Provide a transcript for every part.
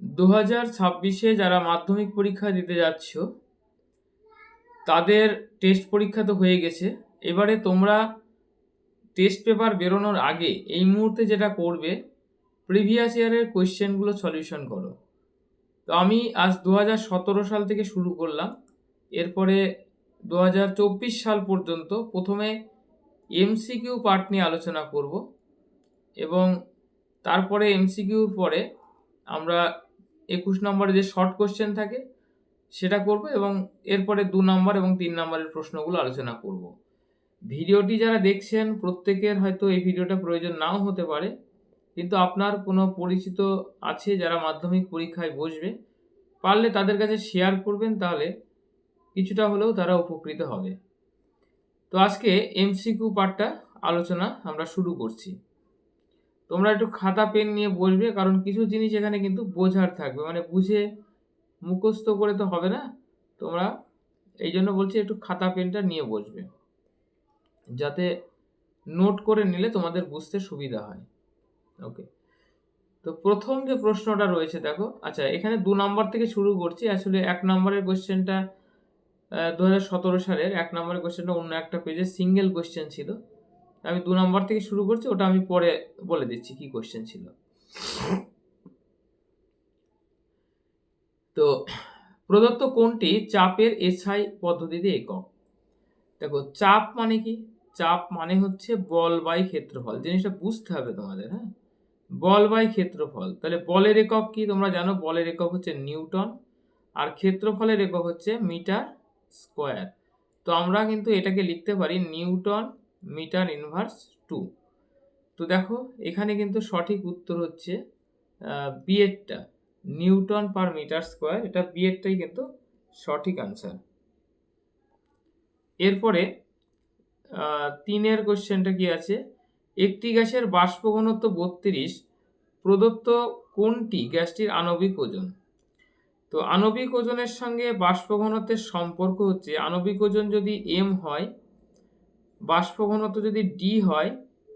দু হাজার ছাব্বিশে যারা মাধ্যমিক পরীক্ষা দিতে যাচ্ছ, তাদের টেস্ট পরীক্ষা তো হয়ে গেছে। এবারে তোমরা টেস্ট পেপার বেরোনোর আগে এই মুহূর্তে যেটা করবে প্রিভিয়াস ইয়ারের কোয়েশ্চেনগুলো সলিউশন করো। তো আমি আজ দু হাজার সতেরো সাল থেকে শুরু করলাম। এরপরে দু হাজার চব্বিশ সাল পর্যন্ত প্রথমে এমসিকিউ পার্ট নিয়ে আলোচনা করব এবং তারপরে এমসিকিউর পরে আমরা একুশ নম্বরে যে শর্ট কোশ্চেন থাকে, সেটা করব এবং এরপরে দু নম্বর এবং তিন নম্বরের প্রশ্নগুলো আলোচনা করব। ভিডিওটি যারা দেখছেন, প্রত্যেকের হয়তো এই ভিডিওটা প্রয়োজন নাও হতে পারে, কিন্তু আপনার কোনো পরিচিত আছে যারা মাধ্যমিক পরীক্ষায় বসবে, পারলে তাদের কাছে শেয়ার করবেন, তাহলে কিছুটা হলেও তারা উপকৃত হবে। তো আজকে এমসিকিউ পার্টটা আলোচনা আমরা শুরু করছি। তোমরা একটু খাতা, পেন নিয়ে বসবে, কারণ কিছু জিনিস এখানে কিন্তু বোঝার থাকবে। মানে বুঝে মুখস্থ করে তো হবে না? তোমরা এই জন্য বলছি একটু খাতা, পেনটা নিয়ে বসবে। যাতে নোট করে নিলে তোমাদের বুঝতে সুবিধা হয়। ওকে। তো প্রথম যে প্রশ্নটা রয়েছে, দেখো। আচ্ছা এখানে দু নম্বর থেকে শুরু করছি। আসলে এক নম্বরের কোয়েশ্চেনটা দু হাজার সতেরো সালের, এক নম্বরের কোশ্চেনটা অন্য একটা পেজে সিঙ্গেল কোশ্চেন ছিল। আমি দু নম্বর থেকে শুরু করছি, ওটা আমি পরে বলে দিচ্ছি কি কোশ্চেন ছিল। তো, প্রদত্ত কোনটি চাপের এসআই পদ্ধতিতে একক। দেখো, চাপ মানে কি? চাপ মানে হচ্ছে বল বাই ক্ষেত্রফল। জিনিসটা বুঝতে হবে তোমাদের হ্যাঁ? বল বাই ক্ষেত্রফল। তাহলে বলের একক কি? তোমরা জানো, বলের একক হচ্ছে নিউটন আর ক্ষেত্রফলের একক হচ্ছে মিটার স্কোয়ার। তো আমরা কিন্তু এটাকে লিখতে পারি নিউটন মিটার ইনভার্স টু। তো দেখো, এখানে কিন্তু সঠিক উত্তর হচ্ছে বিএডটা নিউটন পার মিটার স্কোয়ার, এটা বিএডটাই কিন্তু সঠিক আনসার। এরপরে তিনের কোশ্চেনটা কি আছে? একটি গ্যাসের বাষ্প ঘনত্ব বত্রিশ, প্রদত্ত কোনটি গ্যাসটির আণবিক ওজন? তো আণবিক ওজনের সঙ্গে বাষ্প ঘনত্বের সম্পর্ক হচ্ছে, আণবিক ওজন যদি এম হয় বাষ্প ঘনত্ব যদি ডি হয়,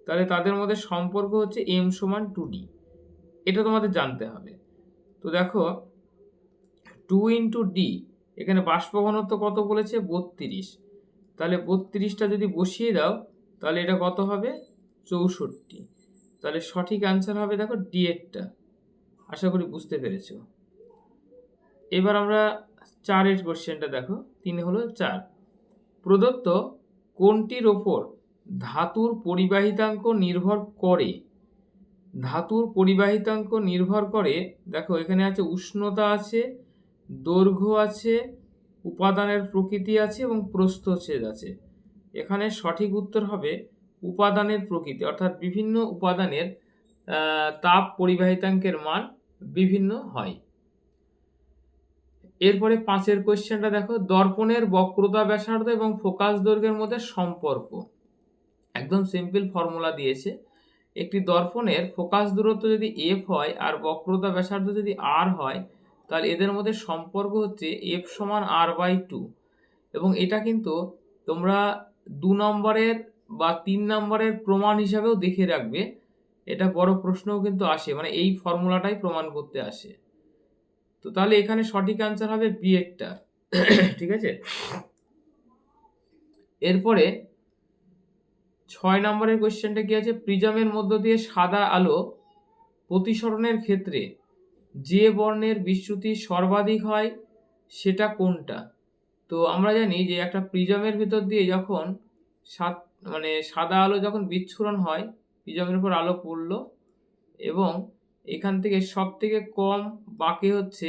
তাহলে তাদের মধ্যে সম্পর্ক হচ্ছে এম সমান টু ডি এটা তোমাদের জানতে হবে। তো দেখো টু ইন্টু ডি এখানে বাষ্প ঘনত্ব কত বলেছে? বত্রিশ। তাহলে বত্রিশটা যদি বসিয়ে দাও, তাহলে এটা কত হবে? চৌষট্টি। তাহলে সঠিক অ্যান্সার হবে দেখো ডি এরটা আশা করি বুঝতে পেরেছ। এবার আমরা চারের কোশ্চেনটা দেখো। তিন হলো চার। প্রদত্ত কোনটির ওপর ধাতুর পরিবাহিতাঙ্ক নির্ভর করে? ধাতুর পরিবাহিতাঙ্ক নির্ভর করে, দেখো এখানে আছে উষ্ণতা আছে, দৈর্ঘ্য আছে, উপাদানের প্রকৃতি আছে এবং প্রস্থচ্ছেদ আছে। এখানে সঠিক উত্তর হবে উপাদানের প্রকৃতি, অর্থাৎ বিভিন্ন উপাদানের তাপ পরিবাহিতাঙ্কের মান বিভিন্ন হয়। এরপরে পাঁচের কোয়েশ্চেনটা দেখো, দর্পণের বক্রতা, ব্যাসার্ধ এবং ফোকাস দৈর্ঘ্যের মধ্যে সম্পর্ক। একদম সিম্পল ফর্মুলা দিয়েছে। একটি দর্পণের ফোকাস দূরত্ব যদি এফ হয় আর বক্রতা, ব্যাসার্ধ যদি আর হয়, তাহলে এদের মধ্যে সম্পর্ক হচ্ছে এফ সমান আর বাই টু এবং এটা কিন্তু তোমরা দু নম্বরের বা তিন নম্বরের প্রমাণ হিসাবেও দেখে রাখবে। এটা বড় প্রশ্নও কিন্তু আসে মানে এই ফর্মুলাটাই প্রমাণ করতে আসে। তো তাহলে এখানে সঠিক অ্যান্সার হবে বি এরটা ঠিক আছে? এরপরে ছয় নম্বরের কোয়েশ্চেনটা কি আছে? প্রিজমের মধ্য দিয়ে সাদা আলো প্রতিসরণের ক্ষেত্রে যে বর্ণের বিচ্যুতি সর্বাধিক হয় সেটা কোনটা? তো আমরা জানি যে একটা প্রিজমের ভিতর দিয়ে যখন সাত মানে সাদা আলো যখন বিচ্ছুরণ হয়, প্রিজমের উপর আলো পড়ল এবং এখান থেকে সব থেকে কম বাঁকে হচ্ছে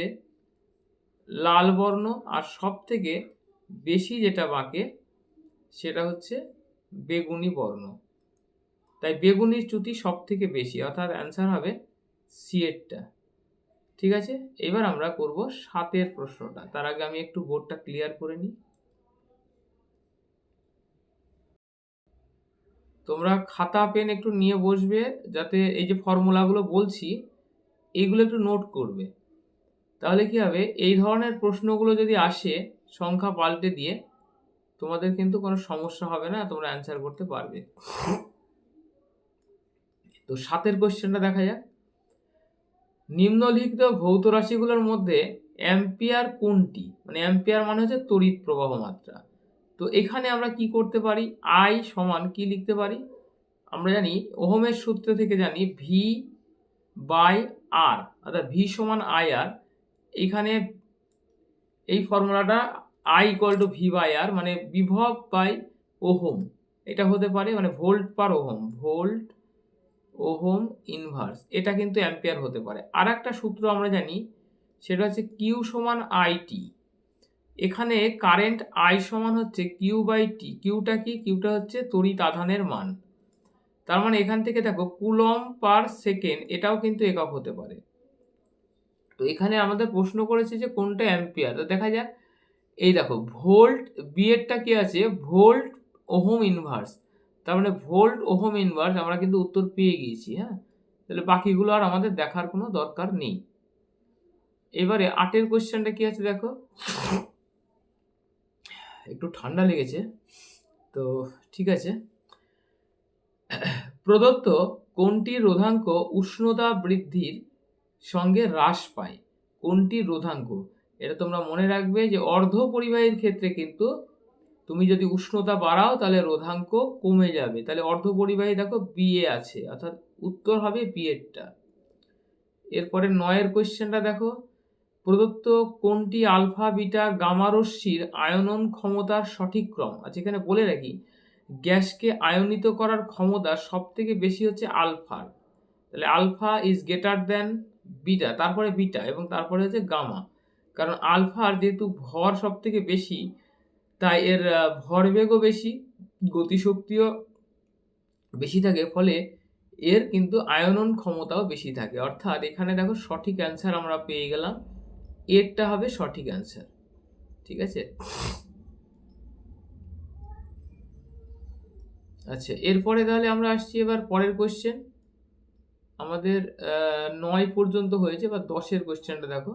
লাল বর্ণ আর সব থেকে বেশি যেটা বাঁকে সেটা হচ্ছে বেগুনি বর্ণ। তাই বেগুনির চ্যুতি সব থেকে বেশি, অর্থাৎ অ্যান্সার হবে সিএরটা ঠিক আছে? এবার আমরা করব সাতের প্রশ্নটা। তার আগে আমি একটু বোর্ডটা ক্লিয়ার করে নিই। তোমরা খাতা, পেন একটু নিয়ে বসবে, যাতে এই যে ফর্মুলাগুলো বলছি এইগুলো একটু নোট করবে। তাহলে কি হবে? এই ধরনের প্রশ্নগুলো যদি আসে সংখ্যা পাল্টে দিয়ে, তোমাদের কিন্তু কোনো সমস্যা হবে না, তোমরা অ্যান্সার করতে পারবে। তো সাতের কোশ্চেনটা দেখা যাক। নিম্নলিখিত ভৌত রাশিগুলোর মধ্যে অ্যাম্পিয়ার কোনটি? মানে অ্যাম্পিয়ার মানে হচ্ছে তড়িৎ প্রবাহ মাত্রা। তো এখানে আমরা কি করতে পারি? আই সমান কি লিখতে পারি? আমরা জানি ওহমের সূত্র থেকে জানি ভি বাই আর অর্থাৎ ভি সমান আই আর এইখানে এই ফর্মুলাটা I equal to V by R মানে বিভব বাই ওহম। এটা হতে পারে মানে volt per ohm volt ohm inverse এটা কিন্তু অ্যাম্পিয়ার হতে পারে। আর একটা সূত্র আমরা জানি, সেটা হচ্ছে কিউ সমান আইটি এখানে কারেন্ট আই সমান হচ্ছে কিউ বাই টি কিউটা কি কিউটা হচ্ছে তড়িৎ আধানের মান। তার মানে এখান থেকে দেখো কুলম পার সেকেন্ড এটাও কিন্তু একক হতে পারে। তো এখানে আমাদের প্রশ্ন করেছে যে কোনটা অ্যাম্পিয়ার? তো দেখা যাক। এই দেখো, ভোল্ট বিয়েরটা কি আছে? ভোল্ট ওহোম ইনভার্স তার মানে ভোল্ট ওহোম ইনভার্স আমরা কিন্তু উত্তর পেয়ে গিয়েছি হ্যাঁ? তাহলে বাকিগুলো আর আমাদের দেখার কোনো দরকার নেই। এবারে আটের কোয়েশ্চেনটা কি আছে দেখো? একটু ঠান্ডা লেগেছে। তো ঠিক আছে। প্রদত্ত কোনটির রোধাঙ্ক উষ্ণতা বৃদ্ধির সঙ্গে হ্রাস পায়? কোনটির রোধাঙ্ক? এটা তোমরা মনে রাখবে যে অর্ধ পরিবাহীর ক্ষেত্রে কিন্তু তুমি যদি উষ্ণতা বাড়াও তাহলে রোধাঙ্ক কমে যাবে। তাহলে অর্ধ পরিবাহী দেখো বিএ আছে, অর্থাৎ উত্তর হবে বিএডটা এরপরে নয়ের কোয়েশ্চেনটা দেখো। প্রদত্ত কোনটি আলফা, বিটা গামারশ্মির আয়নন ক্ষমতার সঠিক ক্রম? আচ্ছা এখানে বলে রাখি, গ্যাসকে আয়নিত করার ক্ষমতা সব থেকে বেশি হচ্ছে আলফার। তাহলে alpha is greater than beta, তারপরে বিটা এবং তারপরে হচ্ছে গামা। কারণ আলফার যেহেতু ভর সব থেকে বেশি, তাই এর ভরবেগও বেশি, গতিশক্তিও বেশি থাকে, ফলে এর কিন্তু আয়নন ক্ষমতাও বেশি থাকে। অর্থাৎ এখানে দেখো সঠিক অ্যান্সার আমরা পেয়ে গেলাম। এরটা হবে সঠিক অ্যান্সার ঠিক আছে? আচ্ছা এরপরে তাহলে আমরা আসছি এবার পরের কোয়েশ্চেন আমাদের নয় পর্যন্ত হয়েছে বা দশের কোয়েশ্চেনটা দেখো।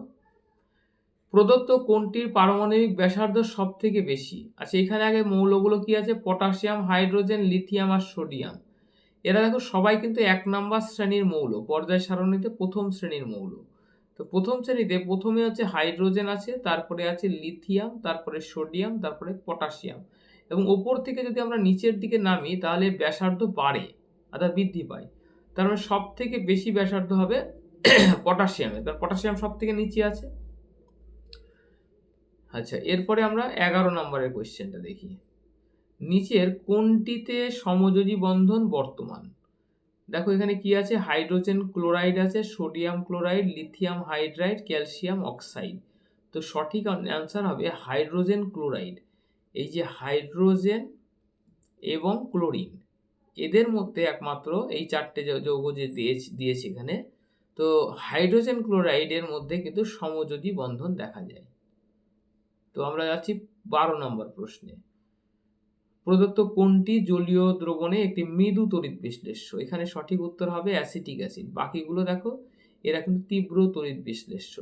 প্রদত্ত কোনটির পারমাণবিক ব্যাসার্ধ সব থেকে বেশি? আচ্ছা এখানে আগে মৌলগুলো কি আছে? পটাশিয়াম, হাইড্রোজেন, লিথিয়াম আর সোডিয়াম। এরা দেখো সবাই কিন্তু এক নাম্বার শ্রেণির মৌল, পর্যায় সারণীতে প্রথম শ্রেণির মৌল। তো প্রথম শ্রেণীতে প্রথমে হচ্ছে হাইড্রোজেন আছে, তারপরে আছে লিথিয়াম, তারপরে সোডিয়াম, তারপরে পটাশিয়াম। এবং ওপর থেকে যদি আমরা নিচের দিকে নামি, তাহলে ব্যাসার্ধ বাড়ে, অর্থাৎ বৃদ্ধি পায়। তার মানে সব থেকে বেশি ব্যাসার্ধ হবে পটাশিয়ামের কারণ পটাশিয়াম সব থেকে নিচে আছে। আচ্ছা এরপরে আমরা এগারো নম্বরের কোয়েশ্চেনটা দেখি। নিচের কোনটিতে সমযোজী বন্ধন বর্তমান? দেখো এখানে কি আছে? হাইড্রোজেন ক্লোরাইড আছে, sodium chloride, lithium hydride, calcium oxide. তো সঠিক অ্যান্সার হবে হাইড্রোজেন ক্লোরাইড। এই যে হাইড্রোজেন এবং ক্লোরিন, এদের মধ্যে একমাত্র এই চারটে যৌগ যে দিয়েছে এখানে, তো হাইড্রোজেন ক্লোরাইডের মধ্যে কিন্তু সমযোজী বন্ধন দেখা যায়। তো আমরা যাচ্ছি বারো নম্বর প্রশ্নে। প্রদত্ত কোনটি জলীয় দ্রবণে একটি মৃদু তড়িৎ বিশ্লেষ্য? এখানে সঠিক উত্তর হবে অ্যাসিটিক অ্যাসিড। বাকিগুলো দেখো, এরা কিন্তু তীব্র তড়িৎ বিশ্লেষ্য।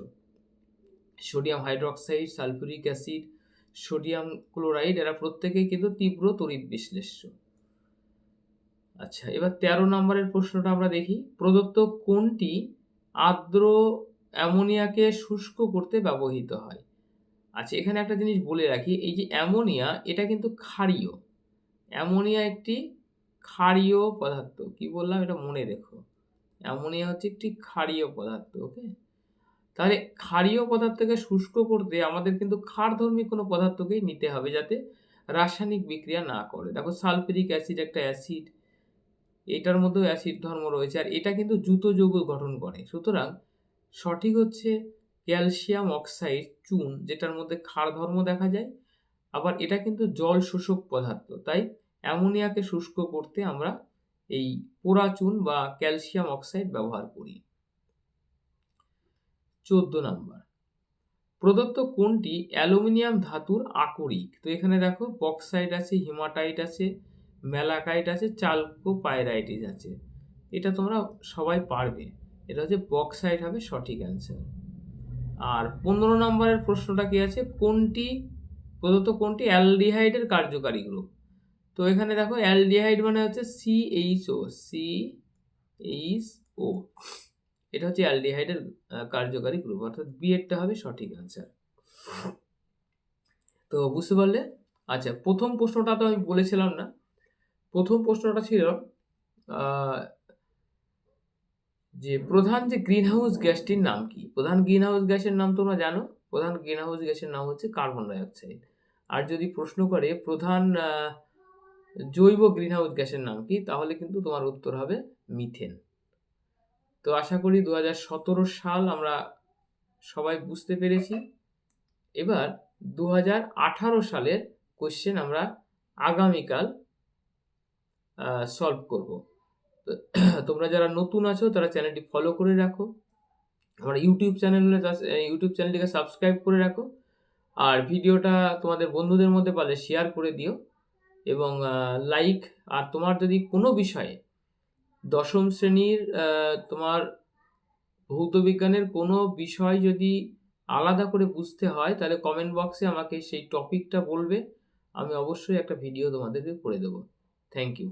Sodium hydroxide, sulphuric acid, sodium chloride, এরা প্রত্যেকেই কিন্তু তীব্র তড়িৎ বিশ্লেষ্য। আচ্ছা এবার তেরো নম্বরের প্রশ্নটা আমরা দেখি। প্রদত্ত কোনটি আর্দ্র অ্যামোনিয়াকে শুষ্ক করতে ব্যবহৃত হয়? আচ্ছা এখানে একটা জিনিস বলে রাখি, এই যে অ্যামোনিয়া, এটা কিন্তু ক্ষারীয়। অ্যামোনিয়া একটি ক্ষারীয় পদার্থ। কি বললাম? এটা মনে রেখো। অ্যামোনিয়া হচ্ছে একটি ক্ষারীয় পদার্থ ওকে তাহলে ক্ষারীয় পদার্থকে শুষ্ক করতে আমাদের কিন্তু ক্ষারধর্মী কোনো পদার্থকেই নিতে হবে যাতে রাসায়নিক বিক্রিয়া না করে। দেখো সালফিরিক অ্যাসিড একটা অ্যাসিড, এটার মধ্যেও অ্যাসিড ধর্ম রয়েছে আর এটা কিন্তু জুত যৌগ গঠন করে। সুতরাং সঠিক হচ্ছে ক্যালসিয়াম অক্সাইড চুন, যেটার মধ্যে ক্ষার ধর্ম দেখা যায়। আবার এটা কিন্তু জল শোষক পদার্থ, তাই অ্যামোনিয়াকে শুষ্ক করতে আমরা এই পোড়া চুন বা ক্যালসিয়াম অক্সাইড ব্যবহার করি। চোদ্দ নাম্বার, প্রদত্ত কোনটি অ্যালুমিনিয়াম ধাতুর আকরিক? তো এখানে দেখো বক্সাইড আছে হিমাটাইট আছে, ম্যালাকাইট আছে চালকো পাইরাইটিস আছে। এটা তোমরা সবাই পারবে। এটা হচ্ছে বক্সাইড হবে সঠিক অ্যান্সার। আর পনেরো নম্বরের প্রশ্নটা কি আছে? কোনটি প্রদত্ত কোনটি অ্যালডিহাইডের কার্যকারী গ্রুপ। তো এখানে দেখো অ্যালডিহাইড মানে হচ্ছে C H O C H O এটা হচ্ছে অ্যালডিহাইডের কার্যকারী গ্রুপ, অর্থাৎ বি এরটা হবে সঠিক অ্যান্সার তো বুঝতে পারলে? আচ্ছা প্রথম প্রশ্নটা তো আমি বলেছিলাম না। প্রথম প্রশ্নটা ছিল যে প্রধান যে গ্রিনহাউস গ্যাসটির নাম কি? প্রধান গ্রিনহাউস গ্যাসের নাম তোমরা জানো। প্রধান গ্রিনহাউস গ্যাসের নাম হচ্ছে কার্বন ডাইঅক্সাইড। আর যদি প্রশ্ন করে, প্রধান জৈব গ্রিনহাউস গ্যাসের নাম কি? তাহলে কিন্তু তোমার উত্তর হবে মিথেন। তো আশা করি দু সাল আমরা সবাই বুঝতে পেরেছি। এবার দু আঠারো সালের কোশ্চেন আমরা আগামীকাল সলভ করব। তোমরা যারা নতুন আছো, তারা চ্যানেলটি ফলো করে রাখো। আমার ইউটিউব চ্যানেল ইউটিউব চ্যানেলটিকে সাবস্ক্রাইব করে রাখো। আর ভিডিওটা তোমাদের বন্ধুদের মধ্যে পারলে শেয়ার করে দিও এবং লাইক আর তোমার যদি কোনো বিষয়ে দশম শ্রেণির তোমার ভৌত বিজ্ঞানের কোনো বিষয় যদি আলাদা করে বুঝতে হয়, তাহলে কমেন্ট বক্সে আমাকে সেই টপিকটা বলবে। আমি অবশ্যই একটা ভিডিও তোমাদেরকে করে দেবো। Thank you